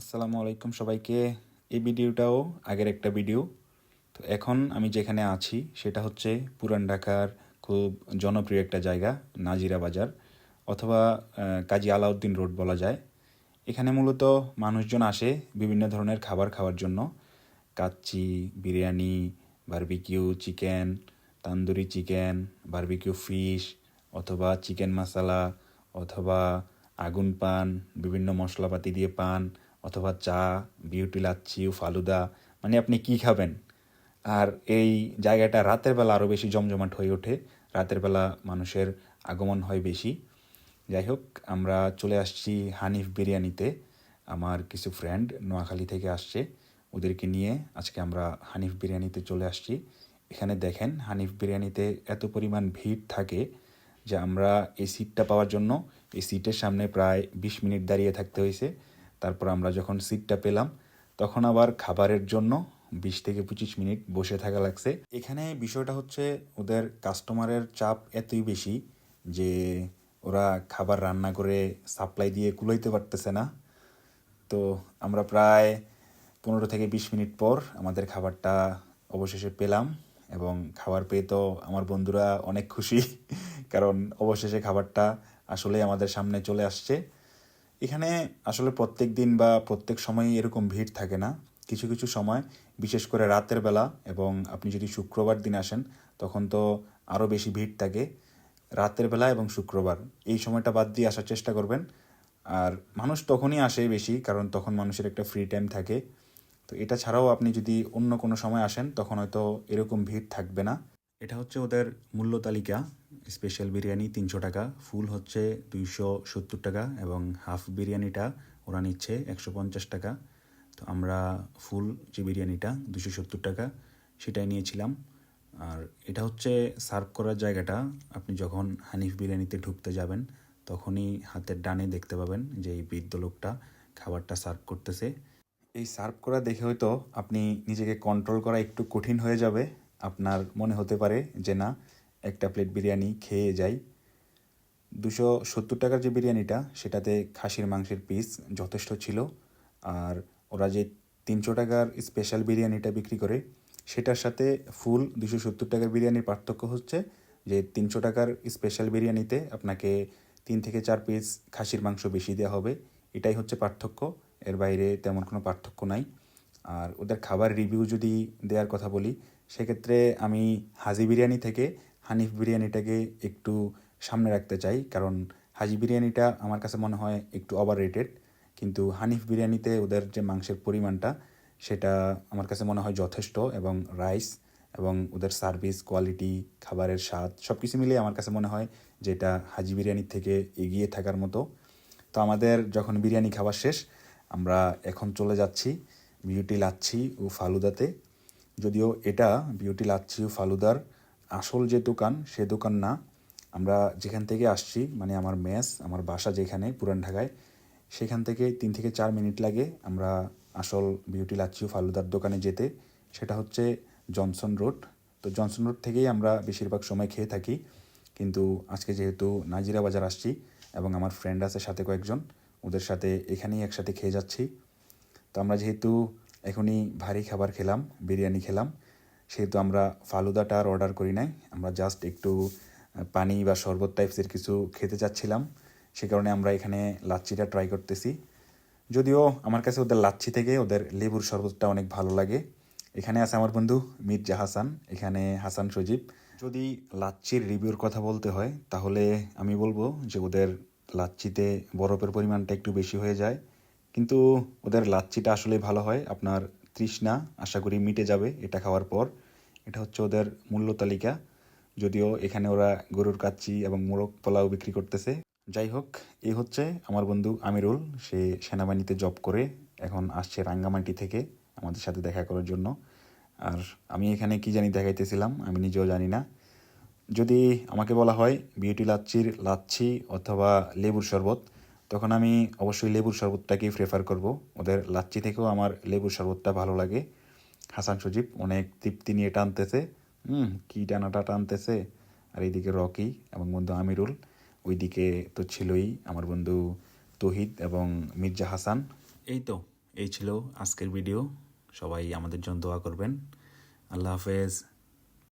আসসালামু আলাইকুম সবাইকে। এই ভিডিওটাও আগের একটা ভিডিও। তো এখন আমি যেখানে আছি, সেটা হচ্ছে পুরান ঢাকার খুব জনপ্রিয় একটা জায়গা, নাজিরা বাজার, অথবা কাজী আলাউদ্দিন রোড বলা যায়। এখানে মূলত মানুষজন আসে বিভিন্ন ধরনের খাবার খাওয়ার জন্য। Kacchi, biryani, barbecue chicken, tandoori chicken, barbecue fish, অথবা চিকেন মশলা অথবা আগুন পান, বিভিন্ন মশলাপাতি দিয়ে পান অথবা চা, বিউটি লাচ্ছি, ফালুদা মানে আপনি কি খাবেন? আর এই জায়গাটা রাতের বেলা আরও বেশি জমজমাট হয়ে ওঠে। রাতের বেলা মানুষের আগমন হয় বেশি। যাই হোক, আমরা চলে আসছি হানিফ বিরিয়ানিতে। আমার কিছু ফ্রেন্ড নোয়াখালী থেকে আসছে। ওদেরকে নিয়ে আজকে আমরা হানিফ বিরিয়ানিতে চলে আসছি। এখানে দেখেন, হানিফ বিরিয়ানিতে এত পরিমাণ ভিড় থাকে যে আমরা এই সিটটা পাওয়ার জন্য এই সিটের সামনে প্রায় বিশ মিনিট দাঁড়িয়ে থাকতে হয়েছে। তারপর আমরা যখন সিটটা পেলাম, তখন আবার খাবারের জন্য বিশ থেকে পঁচিশ মিনিট বসে থাকা লাগছে। এখানে বিষয়টা হচ্ছে ওদের কাস্টমারের চাপ এতই বেশি যে ওরা খাবার রান্না করে সাপ্লাই দিয়ে কুলাইতে পারতেছে না। তো আমরা প্রায় পনেরো থেকে বিশ মিনিট পর আমাদের খাবারটা অবশেষে পেলাম এবং খাবার পেয়ে তো আমার বন্ধুরা অনেক খুশি, কারণ অবশেষে খাবারটা আসলে আমাদের সামনে চলে আসছে। এখানে আসলে প্রত্যেক দিন বা প্রত্যেক সময়ই এরকম ভিড় থাকে না। কিছু কিছু সময়, বিশেষ করে রাতের বেলা এবং আপনি যদি শুক্রবার দিন আসেন, তখন তো আরও বেশি ভিড় থাকে। রাতের বেলা এবং শুক্রবার, এই সময়টা বাদ দিয়ে আসার চেষ্টা করবেন। আর মানুষ তখনই আসে বেশি, কারণ তখন মানুষের একটা ফ্রি টাইম থাকে। তো এটা ছাড়াও আপনি যদি অন্য কোনো সময় আসেন, তখন হয়তো এরকম ভিড় থাকবে না। এটা হচ্ছে ওদের মূল্য তালিকা। স্পেশাল বিরিয়ানি তিনশো টাকা ফুল হচ্ছে দুইশো সত্তর টাকা এবং হাফ বিরিয়ানিটা ওরা নিচ্ছে একশো পঞ্চাশ টাকা। তো আমরা ফুল যে বিরিয়ানিটা দুশো সত্তর টাকা, সেটাই নিয়েছিলাম। আর এটা হচ্ছে সার্ভ করার জায়গাটা, আপনি যখন হানিফ বিরিয়ানিতে ঢুকতে যাবেন, তখনই হাতের ডানে দেখতে পাবেন যে এই বৃদ্ধ লোকটা খাবারটা সার্ভ করতেছে। এই সার্ভ করা দেখে হয়তো আপনি নিজেকে কন্ট্রোল করা একটু কঠিন হয়ে যাবে। আপনার মনে হতে পারে যে না, একটা প্লেট বিরিয়ানি খেয়ে যাই। দুশো সত্তর টাকার যে বিরিয়ানিটা, সেটাতে খাসির মাংসের পিস যথেষ্ট ছিল। আর ওরা যে তিনশো টাকার স্পেশাল বিরিয়ানিটা বিক্রি করে, সেটার সাথে ফুল দুশো সত্তর টাকার বিরিয়ানির পার্থক্য হচ্ছে যে তিনশো টাকার স্পেশাল বিরিয়ানিতে আপনাকে তিন থেকে চার পিস খাসির মাংস বেশি দেওয়া হবে। এটাই হচ্ছে পার্থক্য। এর বাইরে তেমন কোনো পার্থক্য নাই। আর ওদের খাবার রিভিউ যদি দেওয়ার কথা বলি সেক্ষেত্রে আমি হাজি বিরিয়ানি থেকে হানিফ বিরিয়ানিটাকে একটু সামনে রাখতে চাই। কারণ হাজি বিরিয়ানিটা আমার কাছে মনে হয় একটু ওভার রেটেড কিন্তু হানিফ বিরিয়ানিতে ওদের যে মাংসের পরিমাণটা, সেটা আমার কাছে মনে হয় যথেষ্ট এবং রাইস এবং ওদের সার্ভিস কোয়ালিটি খাবারের স্বাদ সব কিছু মিলিয়ে আমার কাছে মনে হয় যে এটা হাজি বিরিয়ানির থেকে এগিয়ে থাকার মতো। তো আমাদের যখন বিরিয়ানি খাবার শেষ, আমরা এখন চলে যাচ্ছি বিউটি লাচ্ছি ও ফালুদাতে। যদিও এটা বিউটি লাচ্ছি ফালুদার আসল যে দোকান, সে দোকান না। আমরা যেখান থেকে আসছি মানে আমার মেস, আমার বাসা যেখানে, পুরান ঢাকায়, সেখান থেকে তিন থেকে চার মিনিট লাগে আমরা আসল বিউটি লাচ্ছি ফালুদার দোকানে যেতে। সেটা হচ্ছে জনসন রোড তো জনসন রোড থেকেই আমরা বেশিরভাগ সময় খেয়ে থাকি। কিন্তু আজকে যেহেতু নাজিরা বাজার আসছি এবং আমার ফ্রেন্ড আছে সাথে কয়েকজন, ওদের সাথে এখানেই একসাথে খেয়ে যাচ্ছি। তো আমরা যেহেতু এখনই ভারী খাবার খেলাম, বিরিয়ানি খেলাম। সেহেতু আমরা ফালুদাটা আর অর্ডার করি নাই। আমরা জাস্ট একটু পানি বা শরবত টাইপসের কিছু খেতে চাচ্ছিলাম। সে কারণে আমরা এখানে লাচ্ছিটা ট্রাই করতেছি। যদিও আমার কাছে ওদের লাচ্ছি থেকে ওদের লেবুর শরবতটা অনেক ভালো লাগে। এখানে আছে আমার বন্ধু মির্জা হাসান, এখানে হাসান সজীব। যদি লাচ্ছির রিভিউর কথা বলতে হয়, তাহলে আমি বলব যে ওদের লাচ্ছিতে বরফের পরিমাণটা একটু বেশি হয়ে যায়। কিন্তু ওদের লাচ্ছিটা আসলে ভালো হয়। আপনার তৃষ্ণা আশা করি মিটে যাবে এটা খাওয়ার পর। এটা হচ্ছে ওদের মূল্য তালিকা। যদিও এখানে ওরা গরুর কাচ্চি এবং মোরগ পোলাও বিক্রি করতেছে। যাই হোক এই হচ্ছে আমার বন্ধু আমিরুল। সে সেনাবাহিনীতে জব করে এখন আসছে রাঙ্গামাটি থেকে আমাদের সাথে দেখা করার জন্য। আর আমি এখানে কি জানি দেখাইতেছিলাম, আমি নিজেও জানি না। যদি আমাকে বলা হয় বিউটি লাচ্ছির লাচ্ছি অথবা লেবুর শরবত তখন আমি অবশ্যই লেবুর শরবতটাকেই প্রেফার করব। ওদের লাচ্ছি থেকেও আমার লেবুর শরবতটা ভালো লাগে। হাসান সজীব অনেক তৃপ্তি নিয়ে টানতেছে। হুম, কী টানাটা টানতেছে। আর এইদিকে রকি এবং বন্ধু আমিরুল, ওইদিকে তো ছিলই আমার বন্ধু তহিদ এবং মির্জা হাসান। এই তো, এই ছিল আজকের ভিডিও সবাই আমাদের জন্য দোয়া করবেন। আল্লাহ হাফেজ।